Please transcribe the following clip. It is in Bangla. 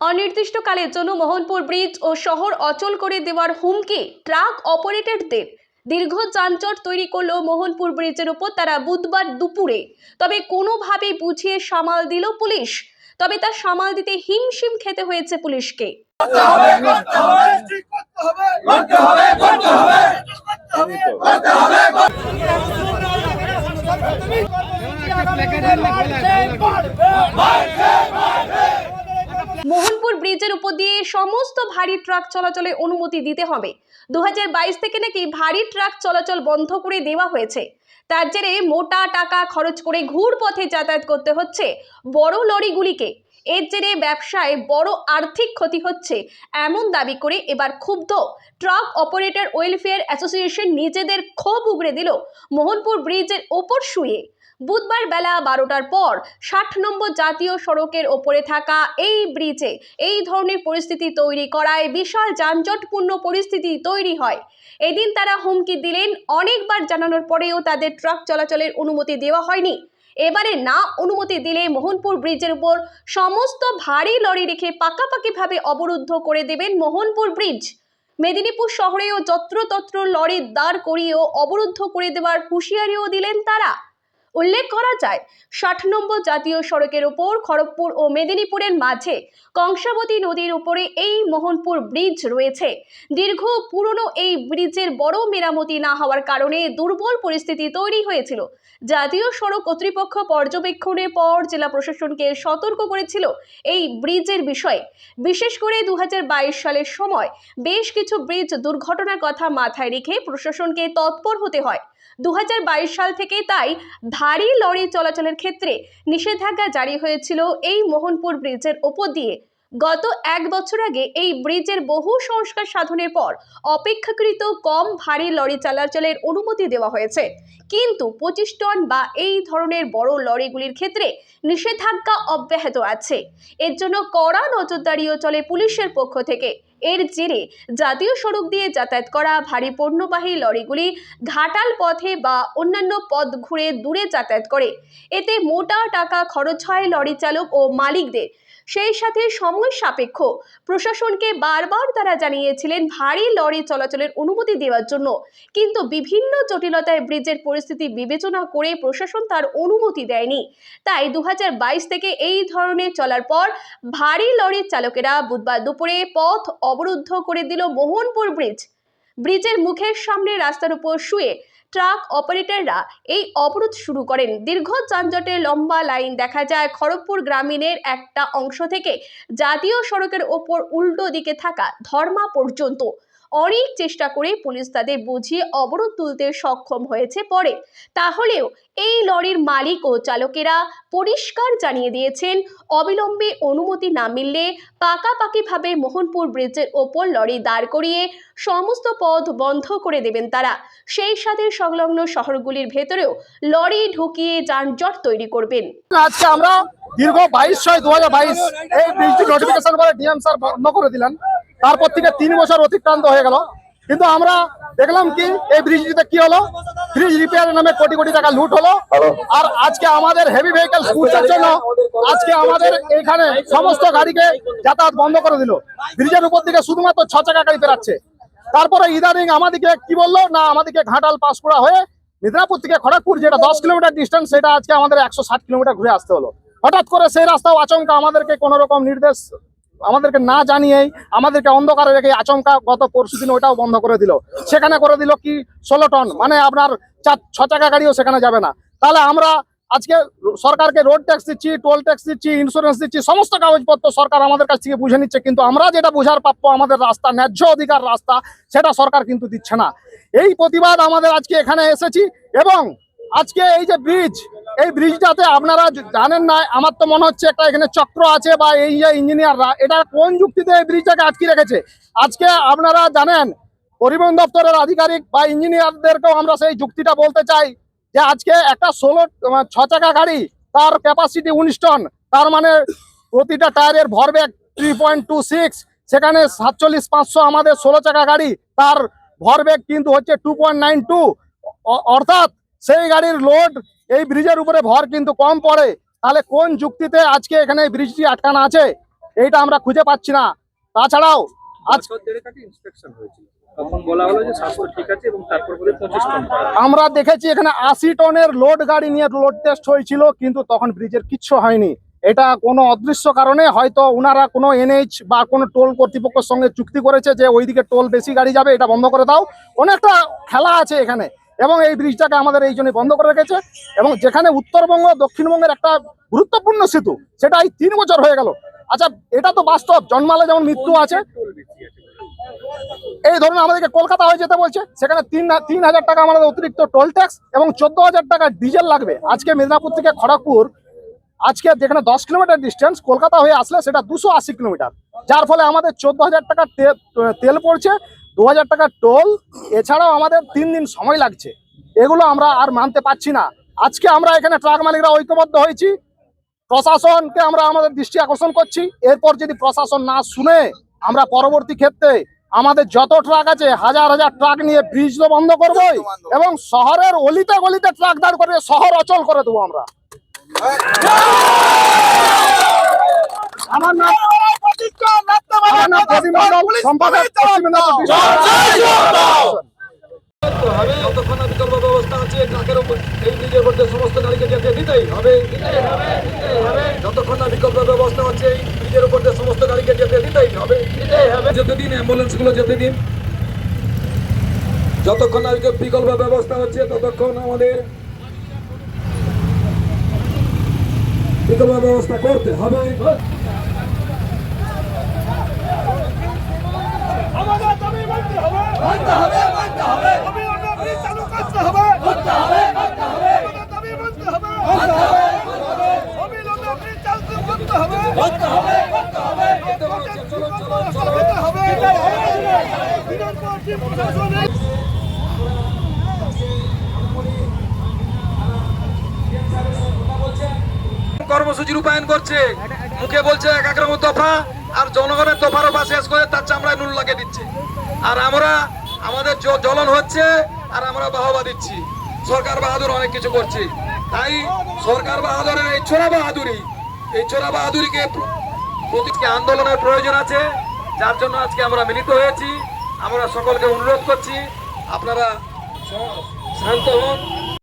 অনির্দিষ্টকালের জন্য মোহনপুর ব্রিজ ও শহর অচল করে দেওয়ার হুমকি ট্রাক অপারেটরদের দীর্ঘ যানজট তৈরি করল মোহনপুর ব্রিজের উপর তারা বুধবার দুপুরে তবে কোনোভাবে বুঝিয়ে সামাল দিল পুলিশ তবে তা সামাল দিতে হিমশিম খেতে হয়েছে পুলিশকে ব্রিজের উপর দিয়ে সমস্ত ভারী ট্রাক চলাচলে অনুমতি দিতে হবে। দু হাজার বাইশ থেকে নাকি ভারী ট্রাক চলাচল বন্ধ করে দেওয়া হয়েছে। তার জেরে মোটা টাকা খরচ করে ঘুর পথে যাতায়াত করতে হচ্ছে বড় লরিগুলিকে। এর জেরে ব্যবসায় বড় আর্থিক ক্ষতি হচ্ছে এমন দাবি করে এবার ক্ষুব্ধ ট্রাক অপারেটর ওয়েলফেয়ার অ্যাসোসিয়েশন নিজেদের ক্ষোভ উগড়ে দিল। মোহনপুর ব্রিজের ওপর শুয়ে বুধবার বেলা বারোটার পর ষাট নম্বর জাতীয় সড়কের ওপরে থাকা এই ব্রিজে এই ধরনের পরিস্থিতি তৈরি করায় বিশাল যানজটপূর্ণ পরিস্থিতি তৈরি হয়। এদিন তারা হুমকি দিলেন, অনেকবার জানানোর পরেও তাদের ট্রাক চলাচলের অনুমতি দেওয়া হয়নি। এবারে না অনুমতি দিলে মোহনপুর ব্রিজের উপর সমস্ত ভারী লরি রেখে পাকাপাকিভাবে অবরুদ্ধ করে দেবেন মোহনপুর ব্রিজ। মেদিনীপুর শহরেও যত্রতত্র লরি দাঁড় করিয়েও অবরুদ্ধ করে দেওয়ার হুঁশিয়ারিও দিলেন তারা। উল্লেখ করা যায়, ষাট নম্বর জাতীয় সড়কের ওপর খড়গপুর ও মেদিনীপুরের মাঝে কংসাবতী নদীর উপরে এই মোহনপুর ব্রিজ রয়েছে। দীর্ঘ পুরনো এই ব্রিজের বড় মেরামতি না হওয়ার কারণে দুর্বল পরিস্থিতি তৈরি হয়েছিল। জাতীয় সড়ক কর্তৃপক্ষ পর্যবেক্ষণের পর জেলা প্রশাসনকে সতর্ক করেছিল এই ব্রিজের বিষয়ে। বিশেষ করে দু হাজার বাইশ সালের সময় বেশ কিছু ব্রিজ দুর্ঘটনার কথা মাথায় রেখে প্রশাসনকে তৎপর হতে হয়। দু হাজার বাইশ সাল থেকে তাই ভারী লরি চলাচলের ক্ষেত্রে নিষেধাজ্ঞা জারি হয়েছিল এই মোহনপুর ব্রিজের ওপর দিয়ে। গত এক বছর আগে এই ব্রিজের বহু সংস্কার সাধনের পর অপেক্ষাকৃত কম ভারী লরি চলাচলের অনুমতি দেওয়া হয়েছে। কিন্তু পঁচিশ টন বা এই ধরনের বড় লরিগুলির ক্ষেত্রে নিষেধাজ্ঞা অব্যাহত আছে। এর জন্য কড়া নজরদারিও চলে পুলিশের পক্ষ থেকে। এর জেরে জাতীয় সড়ক দিয়ে যাতায়াত করা ভারী পণ্যবাহী লরিগুলি ঘাটাল পথে বা অন্যান্য পথ ঘুরে দূরে যাতায়াত করে। এতে মোটা টাকা খরচ হয় লরি চালক ও মালিকদের। সেই সাথে সময় সাপেক্ষ। প্রশাসনকে বারবার তারা জানিয়েছিলেন, ভারী লরি চলাচলের অনুমতি দেওয়ার জন্য। কিন্তু বিভিন্ন জটিলতায় ব্রিজের পরিস্থিতি বিবেচনা করে প্রশাসন তার অনুমতি দেয়নি। তাই দু হাজার বাইশ থেকে এই ধরনের চলার পর ভারী লরির চালকেরা বুধবার দুপুরে পথ অবরুদ্ধ করে দিল মোহনপুর ব্রিজ। ব্রিজের মুখের সামনে রাস্তার উপর শুয়ে ট্রাক অপারেটররা এই অবরোধ শুরু করেন। দীর্ঘ যানজটে লম্বা লাইন দেখা যায় খড়গপুর গ্রামীণের একটা অংশ থেকে। জাতীয় সড়কের ওপর উল্টো দিকে থাকা ধর্মা পর্যন্ত অনেক চেষ্টা করে পুলিশ তাদের বুঝিয়ে অবরোধ তুলতে সক্ষম হয়েছে পরে। তাহলেও এই লরির মালিক ও চালকেরা পরিষ্কার জানিয়ে দিয়েছেন, অবিলম্বে অনুমতি না মিললে পাকাপাকিভাবে মোহনপুর ব্রিজের ওপর লরি দাঁড় করিয়ে সমস্ত পথ বন্ধ করে দেবেন তারা। সেই সাথে সংলগ্ন শহরগুলির ভেতরেও লরি ঢুকিয়ে যানজট তৈরি করবেন। আজকে আমরা দীর্ঘ বাইশ ছয় দু এই ব্রিজটি নোটিফিকেশন করে ডিএম স্যার বন্ধ করে দিলেন। তারপর থেকে তিন বছর অতিক্রান্ত হয়ে গেল। কিন্তু আমরা দেখলাম কি এই ব্রিজটিতে কি হলো? ব্রিজ রিপেয়ার নামে কোটি কোটি টাকা লুট হলো। আর আজকে আমাদের হেভি ভেহিকেল স্কুটার জন্য আজকে আমাদের এখানে সমস্ত গাড়িকে যাতায়াত বন্ধ করে দিল। ব্রিজের উপর দিকে শুধুমাত্র ছ চাকা গাড়ি বেরাচ্ছে। তারপরে ইদানিং আমাদেরকে কি বলল? না আমাদেরকে ঘাটাল পাঁশকুড়া হয়ে মিদনাপুর থেকে খড়গপুর যেটা দশ কিলোমিটার ডিস্টেন্স সেটা আজকে আমাদের একশো ষাট কিলোমিটার ঘুরে আসতে হলো। হঠাৎ করে সেই রাস্তাও আচমকা আমাদেরকে কোনো রকম নির্দেশ আমাদেরকে না জানিয়েই আমাদেরকে অন্ধকারে রেখে আচমকা গত পরশু দিন ওটাও বন্ধ করে দিল। সেখানে করে দিল কি? ষোলো টন। মানে আপনার চার ছ চাকা গাড়িও সেখানে যাবে না। তাহলে আমরা আজকে সরকারকে রোড ট্যাক্স দিচ্ছি টোল ট্যাক্স দিচ্ছি ইন্স্যুরেন্স দিচ্ছি, সমস্ত কাগজপত্র সরকার আমাদের কাছ থেকে বুঝে নিচ্ছে। কিন্তু আমরা যেটা বুঝার প্রাপ্য আমাদের রাস্তা, ন্যায্য অধিকার রাস্তা, সেটা সরকার কিন্তু দিচ্ছে না। এই প্রতিবাদ আমাদের আজকে এখানে এসেছি এবং আজকে এই যে ব্রিজ এই ব্রিজটাতে আপনারা জানেন না, আমার তো মনে হচ্ছে একটা এখানে চক্র আছে বা এই যে ইঞ্জিনিয়াররা, এটা কোন যুক্তিতে এই ব্রিজটাকে আটকে রেখেছে? আজকে আপনারা জানেন, পরিবহন দপ্তরের আধিকারিক বা ইঞ্জিনিয়ারদেরকেও আমরা সেই যুক্তিটা বলতে চাই যে আজকে একটা ষোলো ছ চাকা গাড়ি তার ক্যাপাসিটি উনিশ টন তার মানে প্রতিটা টায়ারের ভরবেগ থ্রি পয়েন্ট টু সিক্স সেখানে সাতচল্লিশ পাঁচশো আমাদের ষোলো চাকা গাড়ি, তার ভরবেগ কিন্তু হচ্ছে টু পয়েন্ট নাইন টু অর্থাৎ সেই গাড়ির লোড এই ব্রিজের উপরে ভর কিন্তু কম পড়ে। তাহলে কোন যুক্তিতে আজকে এখানে এই ব্রিজটি আটকানো আছে? এইটা আমরা খুঁজে পাচ্ছি না। তাছাড়াও। আমরা দেখেছি এখানে আশি টনের লোড গাড়ি নিয়ে লোড টেস্ট হয়েছিল কিন্তু তখন ব্রিজের কিচ্ছু হয়নি। এটা কোনো অদৃশ্য কারণে হয়তো ওনারা কোনো এনএইচ বা কোনো টোল কর্তৃপক্ষের সঙ্গে চুক্তি করেছে যে ওইদিকে টোল বেশি গাড়ি যাবে এটা বন্ধ করে দাও। অনেকটা খেলা আছে এখানে। এবং এই ব্রিজটাকে আমাদের এই জন্য বন্ধ করে রেখেছে এবং যেখানে উত্তরবঙ্গ, দক্ষিণবঙ্গের একটা গুরুত্বপূর্ণ সেতু, সেটা এই তিন বছর হয়ে গেল। আচ্ছা এটা তো বাস্তব, জন্মালে যেমন মৃত্যু আছে। এই ধরুন আমাদেরকে কলকাতা হয়ে যেতে বলছে, সেখানে তিন তিন হাজার টাকা আমাদের অতিরিক্ত টোল ট্যাক্স এবং চোদ্দ হাজার টাকা ডিজেল লাগবে। আজকে মেদিনীপুর থেকে খড়গপুর, আজকে যেখানে দশ কিলোমিটার ডিস্টেন্স কলকাতা হয়ে আসলে সেটা দুশো আশি কিলোমিটার। যার ফলে আমাদের চোদ্দ হাজার টাকা তেল পড়ছে দু হাজার টাকা টোল, এছাড়াও আমাদের তিন দিন সময় লাগছে। এগুলো আমরা আর মানতে পারছি না। আজকে আমরা এখানে ট্রাক মালিকরা ঐক্যবদ্ধ হয়েছি। প্রশাসনকে আমরা আমাদের দৃষ্টি আকর্ষণ করছি। এরপর যদি প্রশাসন না শুনে আমরা পরবর্তী ক্ষেত্রে আমাদের যত ট্রাক আছে, হাজার হাজার ট্রাক নিয়ে ব্রিজ তো বন্ধ করব এবং শহরের অলিতে গলিতে ট্রাক দাঁড় করে শহর অচল করে দেবো আমরা। আমার নাম সম্পাদক পশ্চিম যতক্ষণ না বিকল্প ব্যবস্থা আছে ট্রাকের উপর এই ব্রিজের মধ্যে সমস্ত গাড়িকে যেতে দিতেই হবে। যতক্ষণ না বিকল্প ব্যবস্থা আছে এই ব্রিজের উপর দিয়ে সমস্ত গাড়িকে যেতে দিতেই হবে। যেতে দিন অ্যাম্বুলেন্সগুলো যেতে দিন। যতক্ষণ না বিকল্প ব্যবস্থা হচ্ছে ততক্ষণ আমাদের বিকল্প ব্যবস্থা করতে হবে আমাদের দাবি মানতে হবে মানতে হবে মানতে হবে। অবিলম্বে চালু করতে হবে। করতে হবে করতে হবে। দাবি মানতে হবে। মানতে হবে অবিলম্বে চালু করতে হবে। করতে হবে করতে হবে। চলো চলো চলো চলো প্রশাসনের কর্মসূচি রূপায়ণ করছে। মুখে বলছে এক এক রকম দফা আর জনগণের দফার ওপা শেষ করে তার চামড়ায় নুন লাগিয়ে দিচ্ছে। আর আমরা, আমাদের জ্বলন হচ্ছে, আর আমরা বাহবা দিচ্ছি। সরকার বাহাদুর অনেক কিছু করছে। তাই সরকার বাহাদুরের এই ছোড়া বাহাদুরি এই ছোড়া বাহাদুরিকে প্র- প্রতিটি আন্দোলনের প্রয়োজন আছে। যার জন্য আজকে আমরা মিলিত হয়েছি। আমরা সকলকে অনুরোধ করছি, আপনারা শান্ত হন।